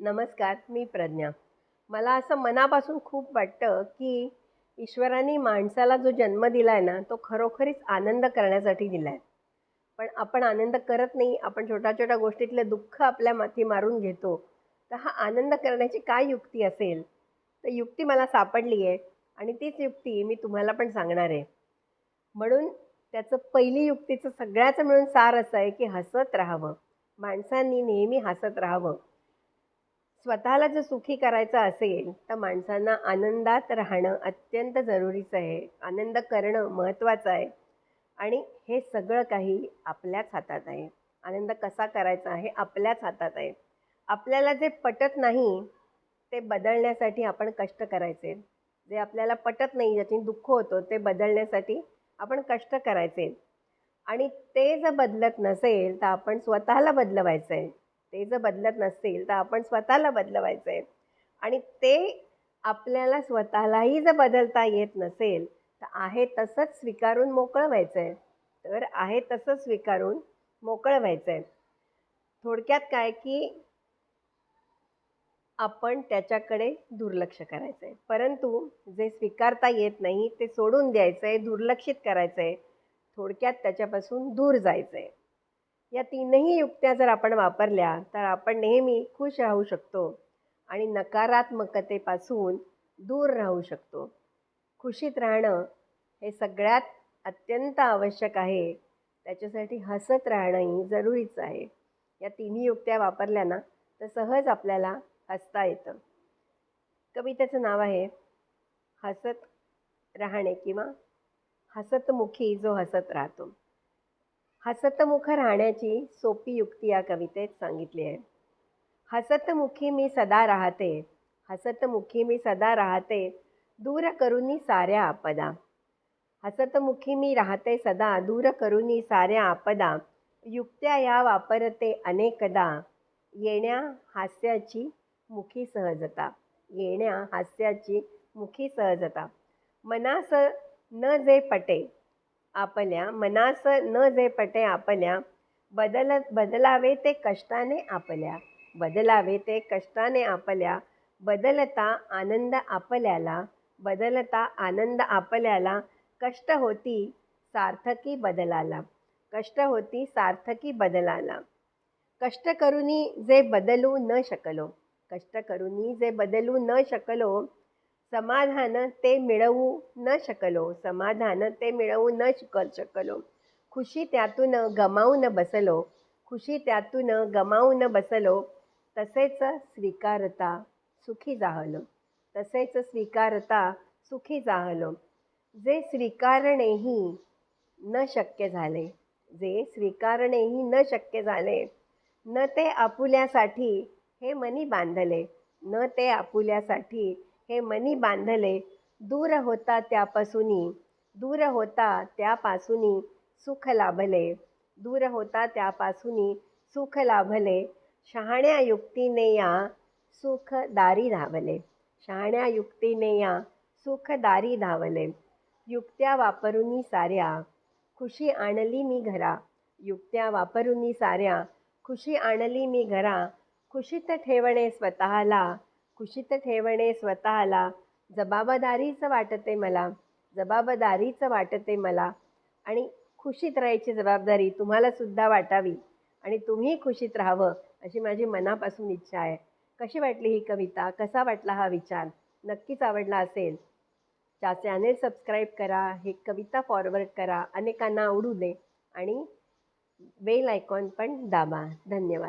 नमस्कार मी प्रज्ञा. मला असं मनापासून खूप वाटतं की ईश्वराने माणसाला जो जन्म दिला आहे ना तो खरोखरीच आनंद करण्यासाठी दिला आहे पण आपण आनंद करत नाही आपण छोट्या छोट्या गोष्टीतलं दुःख आपल्या माथी मारून घेतो तर हा आनंद करण्याची काय युक्ती असेल? तर युक्ती मला सापडली आहे आणि तीच युक्ती मी तुम्हाला पण सांगणार आहे. म्हणून त्याचं पहिली युक्तीचं सगळ्याचं मिळून सार असं आहे की हसत राहावं. माणसांनी नेहमी हसत राहावं. स्वतःला जर सुखी करायचं असेल तर माणसांना आनंदात राहणं अत्यंत जरुरीचं आहे. आनंद करणं महत्त्वाचं आहे. आणि हे सगळं काही आपल्याच हातात आहे. आनंद कसा करायचा आहे आपल्याच हातात आहे. आपल्याला जे पटत नाही ते बदलण्यासाठी आपण कष्ट करायचे. जे आपल्याला पटत नाही ज्याची दुःख होतो ते बदलण्यासाठी आपण कष्ट करायचे. आणि ते जर बदलत नसेल तर आपण स्वतःला बदलवायचं आहे ते जर बदलत नसतील तर आपण स्वतःला बदलवायचं आहे आणि ते आपल्याला स्वतःलाही जर बदलता येत नसेल तर आहे तसंच स्वीकारून मोकळं व्हायचं आहे तर आहे तसं स्वीकारून मोकळं व्हायचं आहे थोडक्यात काय की आपण त्याच्याकडे दुर्लक्ष करायचं आहे परंतु जे स्वीकारता येत नाही ते सोडून द्यायचं आहे दुर्लक्षित करायचं आहे थोडक्यात त्याच्यापासून दूर जायचं आहे या तीनही युक्त्या जर आपण वापरल्या तर आपण नेहमी खुश राहू शकतो आणि नकारात्मकतेपासून दूर राहू शकतो. खुशीत राहणं हे सगळ्यात अत्यंत आवश्यक आहे. त्याच्यासाठी हसत राहणंही जरुरीचं आहे. या तिन्ही युक्त्या वापरल्या ना तर सहज आपल्याला हसता येतं. कवितेचं नाव आहे हसत राहणे किंवा हसतमुखी जो हसत राहतो. हसतमुख राहण्याची सोपी युक्ती या कवितेत सांगितली आहे. हसतमुखी मी सदा राहते हसतमुखी मी सदा राहते दूर करुनी साऱ्या आपदा. हसतमुखी मी राहते सदा दूर करुनी साऱ्या आपदा. युक्त्या या वापरते अनेकदा येण्या हास्याची मुखी सहजता. येण्या हास्याची मुखी सहजता. मनास न जे पटे आपल्या मनास न जे पटे आपल्या बदल बदलावे ते कष्टाने आपल्या बदलावे ते कष्टाने आपल्या बदलता आनंद आपल्याला बदलता आनंद आपल्याला कष्ट होती सार्थकी बदलाला कष्ट होती सार्थकी बदलाला. कष्ट करूनी जे बदलू न शकलो कष्ट करूनी जे बदलू न शकलो समाधान ते मिळवू न शकलो समाधान ते मिळवू न शिकल शकलो. खुशी त्यातून गमावून बसलो खुशी त्यातून गमावून बसलो तसेच स्वीकारता सुखी जाहलो तसेच स्वीकारता सुखी जाहलो जे स्वीकारणेही न शक्य झाले जे स्वीकारणेही न शक्य झाले न ते आपुल्यासाठी हे मनी बांधले न ते आपुल्यासाठी हे मनी बांधले दूर होता त्यापासूनी दूर होता त्यापासूनी सुख लाभले दूर होता त्यापासूनी सुख लाभले शहाण्या युक्तीने या सुख दारी धावले शहाण्या युक्तीने या सुख दारी धावले युक्त्या वापरूनी साऱ्या खुशी आणली मी घरा युक्त्या वापरूनी साऱ्या खुशी आणली मी घरा खुशीत ठेवणे स्वतःला खुशीत ठेवणे स्वतःला. जबाबदारीचं वाटते मला. जबाबदारीचं वाटते मला. आणि खुशीत राहायची जबाबदारी तुम्हालासुद्धा वाटावी. आणि तुम्ही खुशीत राहावं अशी माझी मनापासून इच्छा आहे. कशी वाटली ही कविता? कसा वाटला हा विचार? नक्कीच आवडला असेल. चा चॅनेल सबस्क्राईब करा हे कविता फॉरवर्ड करा अनेकांना आवडू दे. आणि बेल आयकॉन पण दाबा. धन्यवाद.